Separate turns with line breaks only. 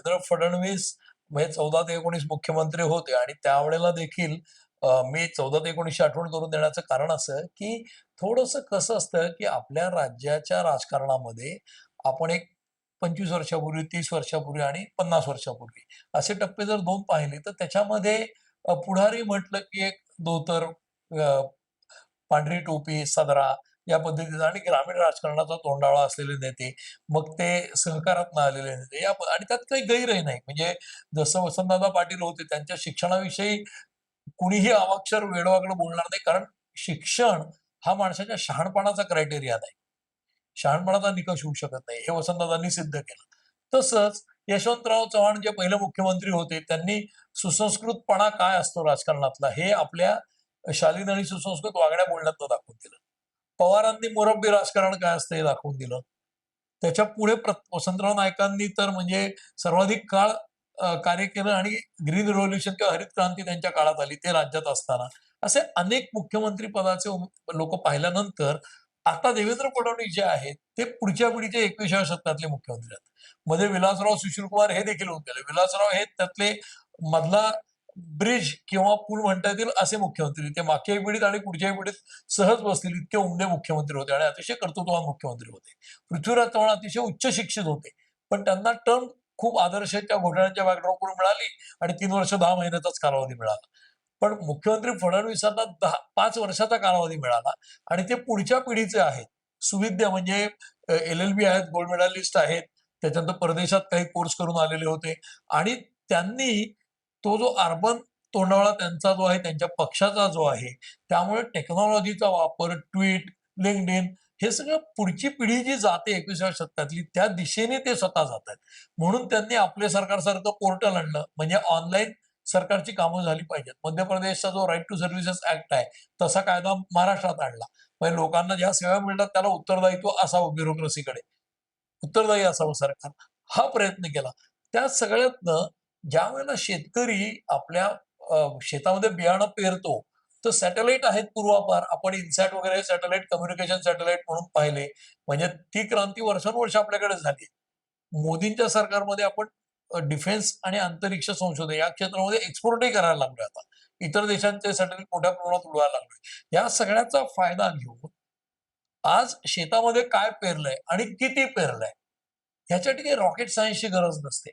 देवेंद्र फडणवीस म्हणजे चौदा ते एकोणीस मुख्यमंत्री होते. आणि त्यावेळेला देखील मी चौदा ते एकोणीसशे आठवण करून देण्याचं कारण असं की थोडस कसं असतं की आपल्या राज्याच्या राजकारणामध्ये आपण एक पंचवीस वर्षापूर्वी तीस वर्षापूर्वी आणि पन्नास वर्षापूर्वी असे टप्पे जर दोन पाहिले तर त्याच्यामध्ये पुढारी म्हटलं की एक धोतर पांढरी टोपी सदरा या पद्धतीचा आणि ग्रामीण राजकारणाचा तोंडाळा असलेले नेते मग ते सहकारात आलेले नेते या आणि त्यात काही गैरही नाही. म्हणजे जसं वसंतदादा पाटील होते त्यांच्या शिक्षणाविषयी कुणीही अवाक्षर वेडवाकडे बोलणार नाही कारण शिक्षण हा माणसाच्या शहाणपणाचा क्रायटेरिया नाही. शहाणपणाचा निकष होऊ शकत नाही. हे वसंतदादांनी सिद्ध केलं. तसंच यशवंतराव चव्हाण जे पहिले मुख्यमंत्री होते त्यांनी सुसंस्कृतपणा काय असतो राजकारणातला हे आपल्या शालीन आणि सुसंस्कृत वागण्या बोलण्यात दाखवलं पवारांनी मुरब्बी राजकारण काय असतं हे दाखवून दिलं. त्याच्या पुढे वसंतराव नायकांनी तर म्हणजे सर्वाधिक काळ कार्य केलं आणि ग्रीन रिव्होल्युशन किंवा हरित क्रांती त्यांच्या काळात आली ते राज्यात असताना. असे अनेक मुख्यमंत्री पदाचे लोक पाहिल्यानंतर आता देवेंद्र फडणवीस जे आहेत ते पुढच्या पिढीचे एकविसाव्या शतकातले मुख्यमंत्री आहेत. मध्ये विलासराव सुशीलकुमार हे देखील होऊन गेले. विलासराव हे त्यातले मधला ब्रिज किंवा पूल म्हणता येतील असे मुख्यमंत्री ते मागच्याही पिढीत आणि पुढच्याही पिढीत सहज बसतील इतके उमदे मुख्यमंत्री होते आणि अतिशय कर्तृत्ववान मुख्यमंत्री होते. पृथ्वीराज चव्हाण अतिशय उच्च शिक्षित होते. पण त्यांना टर्म खूप आदर्शाच्या घोटाळ्यांच्या बॅकड्रॉपवरून मिळाली आणि तीन वर्ष दहा महिन्याचाच कालावधी मिळाला. पण मुख्यमंत्री फडणवीसांना दहा पाच वर्षाचा कालावधी मिळाला आणि ते पुढच्या पिढीचे आहेत. सुविद्या म्हणजे एल एल बी आहेत गोल्ड मेडलिस्ट आहेत. त्याच्यानंतर परदेशात काही कोर्स करून आलेले होते. आणि त्यांनी तो जो अर्बन तोंडावळा त्यांचा जो आहे त्यांच्या पक्षाचा जो आहे त्यामुळे टेक्नॉलॉजीचा वापर ट्विट लिंक्ड इन हे सगळं पुढची पिढी जी जाते एकविसाव्या शतकातली त्या दिशेने ते स्वतः जात आहेत म्हणून त्यांनी आपले सरकारसारखं पोर्टल आणलं म्हणजे ऑनलाईन सरकारची कामं झाली पाहिजेत. मध्य प्रदेशचा जो राईट टू सर्व्हिसेस ऍक्ट आहे तसा कायदा महाराष्ट्रात आणला. म्हणजे लोकांना ज्या सेवा मिळतात त्याला उत्तरदायित्व असावं ब्युरोक्रेसीकडे उत्तरदायी असावं सरकार. हा प्रयत्न केला. त्या सगळ्यातनं ज्या वेळेला शेतकरी आपल्या शेतामध्ये बियाणं पेरतो तर सॅटेलाइट आहेत पूर्वापार. आपण इन्सॅट वगैरे सॅटेलाइट कम्युनिकेशन सॅटेलाइट म्हणून पाहिले. म्हणजे ती क्रांती वर्षानुवर्ष आपल्याकडे झाली. मोदींच्या सरकारमध्ये आपण डिफेन्स आणि अंतरिक्ष संशोधन या क्षेत्रामध्ये एक्सपोर्टही करायला लागलोय आता. इतर देशांचे सॅटेलाइट मोठ्या प्रमाणात उडवायला लागलोय. या सगळ्याचा फायदा घेऊन आज शेतामध्ये काय पेरलंय आणि किती पेरलंय ह्याच्या ठिकाणी रॉकेट सायन्सची गरज नसते.